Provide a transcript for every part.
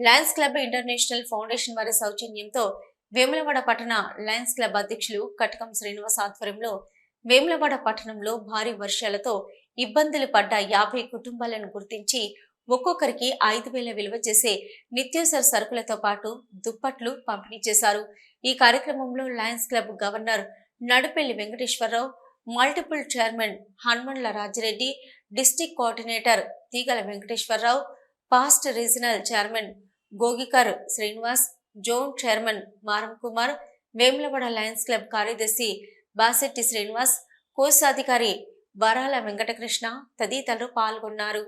Lions club international foundation వారి సౌజన్యంతో వేములవాడ పట్టణ లయన్స్ క్లబ్ అధ్యక్షులు కటకం శ్రీనివాస్ ఆధ్వర్యంలో వేములవాడ పట్టణంలో భారీ వర్షాలతో ఇబ్బందులు పడ్డ యాభై కుటుంబాలను గుర్తించి ఒక్కొక్కరికి ఐదు వేల విలువ చేసే నిత్యావసర సరుకులతో పాటు దుప్పట్లు పంపిణీ చేశారు. ఈ కార్యక్రమంలో lions club governor Nadupelli Venkateswararao multiple chairman Hanumandla Rajireddy district coordinator Teegala Venkateswararao past regional chairman Gogikar Srinivas zone chairman Maram Kumar Vemulawada Lions club కార్యదర్శి బాసెట్టి శ్రీనివాస్ కోశాధికారి వరాల వెంకటకృష్ణ తదితరులు పాల్గొన్నారు.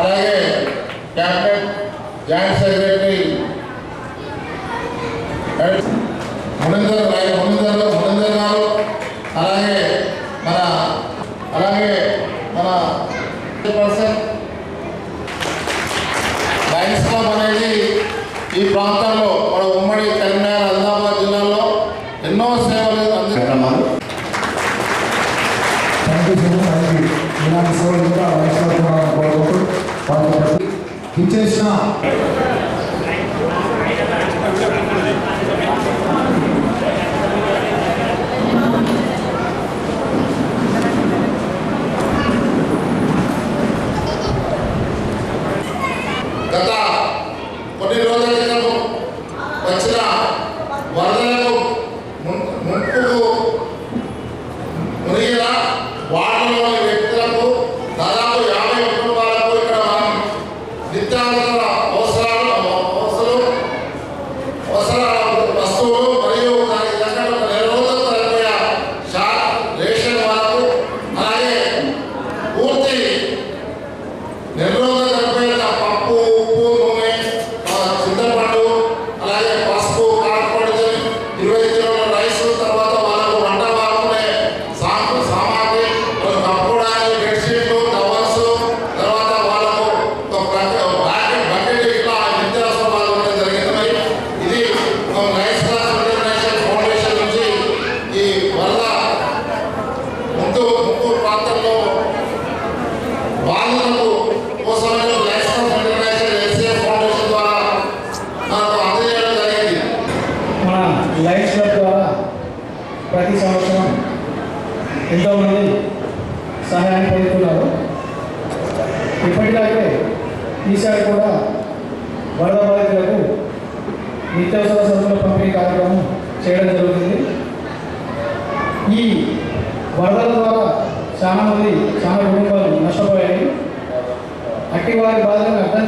అలాగే జాయింట్ సెక్రటరీ అలాగే మునిందర్ మునిందర్ గారు అలాగే మన అలాగే మన పర్సన్ లయన్స్ క్లబ్ అనేది ప్రాంతాల్లో మన ఉమ్మడి కరీంనగర్ ఆదిలాబాద్ జిల్లాలో ఎన్నో సేవలు అందిస్తున్నాము ఇలాంటి సేవలు ఇచ్చేసిన ప్రతి సంవత్సరం ఎంతోమంది సహాయాన్ని పొందుతున్నారు. ఇప్పటిలాగే ఈసారి కూడా వరద బాధితులకు నిత్యావసర సరుకుల పంపిణీ కార్యక్రమం చేయడం జరుగుతుంది. ఈ వరదల ద్వారా చాలా మంది చాలా కుటుంబాలు నష్టపోయాయి. అట్టి వారి బాధలను అర్థం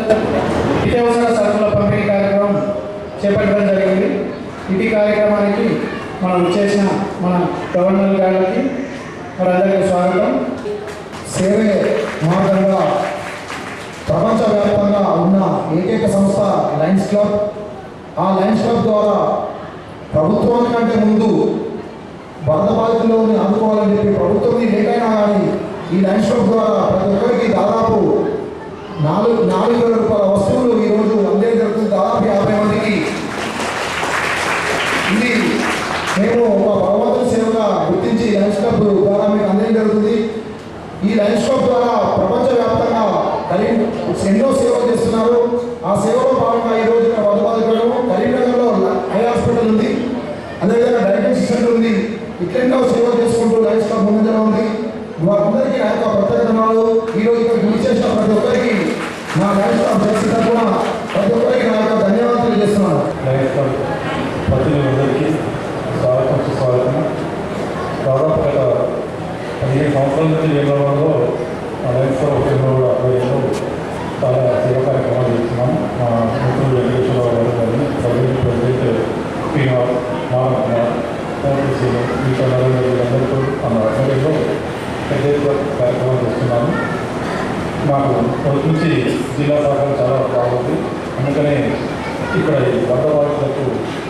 నిత్యావసర సరుకుల పంపిణీ కార్యక్రమం చేపట్టడం జరిగింది. ఇది కార్యక్రమానికి మనం చేసిన మన గవర్నర్ గారికి వారందరికీ స్వాగతం. సేవే మార్గంగా ప్రపంచవ్యాప్తంగా ఉన్న ఏకైక సంస్థ లయన్స్ క్లబ్. ఆ లయన్స్ క్లబ్ ద్వారా ప్రభుత్వానికంటే ముందు వరద బాధితుల్లోని ఆదుకోవాలని చెప్పి ప్రభుత్వం ఏదైనా కానీ ఈ లయన్స్ క్లబ్ ద్వారా ప్రతి ఒక్కరికి దాదాపు నాలుగు నాలుగు వేల రూపాయల వస్తువులు ఈరోజు అందే జరుగుతుంది దాదాపు యాభై మందికి ఇది మేము ఒక భగవంతుని సేవగా గుర్తించి లయన్స్ క్లబ్ ద్వారా మీకు అందడం జరుగుతుంది ఈ లయన్స్ క్లబ్ ద్వారా ప్రపంచవ్యాప్తంగా కరీం ఎన్నో సేవలు చేస్తున్నారు. ఆ సేవలో భాగంగా ఈ రోజు ఇక్కడ వదబాధికులను కరీంనగర్లో ఐ హాస్పిటల్ ఉంది. అదేవిధంగా డయాగ్నోసిస్ సెంటర్ ఉంది. ఇట్లెన్నో సేవలు చేసుకుంటూ లయన్స్ క్లబ్ ముందుగా ఉంది. వారందరికీ నా యొక్క ప్రత్యేకతనాలు. ఈరోజు ఇక్కడ గురి ప్రతి ఒక్కరికి నా లయన్స్ క్లబ్ చేసిన ప్రతి ఒక్కరికి నా యొక్క ధన్యవాదాలు చేస్తున్నాను లైఫ్ క్లబ్ ప్రతినిధులందరికీ స్వాగతం సుస్వాగతం. దాదాపు సంవత్సరాల నుంచి వేమవరంలో మా లైఫ్ క్లబ్ ఉద్యోగంలో ఆధ్వర్యంలో చాలా సేవా కార్యక్రమాలు చేస్తున్నాం. మా మిత్రులు వెంకటేశ్వరరావు గారు కానీ ప్రజెంట్ ప్రెసిడెంట్ శ్రీనివాస్ మానవ కుమార్ కోటి మిగతా వీళ్ళందరితో మన ఆధ్వర్యంలో పెద్ద కార్యక్రమాలు చేస్తున్నాము. మాకు మొదటి నుంచి జిల్లా సహకారం చాలా బాగుంది. అందుకనే ఇక్కడ ఈ వరద బాధితులకు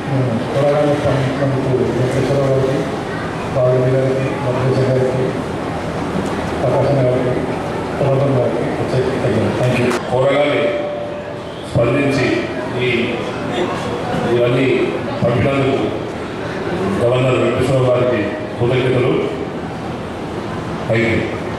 మేము త్వరగానే స్పందించినందుకు వెంకటేశ్వరరావు గారికి ఇవన్నీ పంపినందుకు గవర్నర్ వెంకటేశ్వర గారికి కృతజ్ఞతలు. Thank you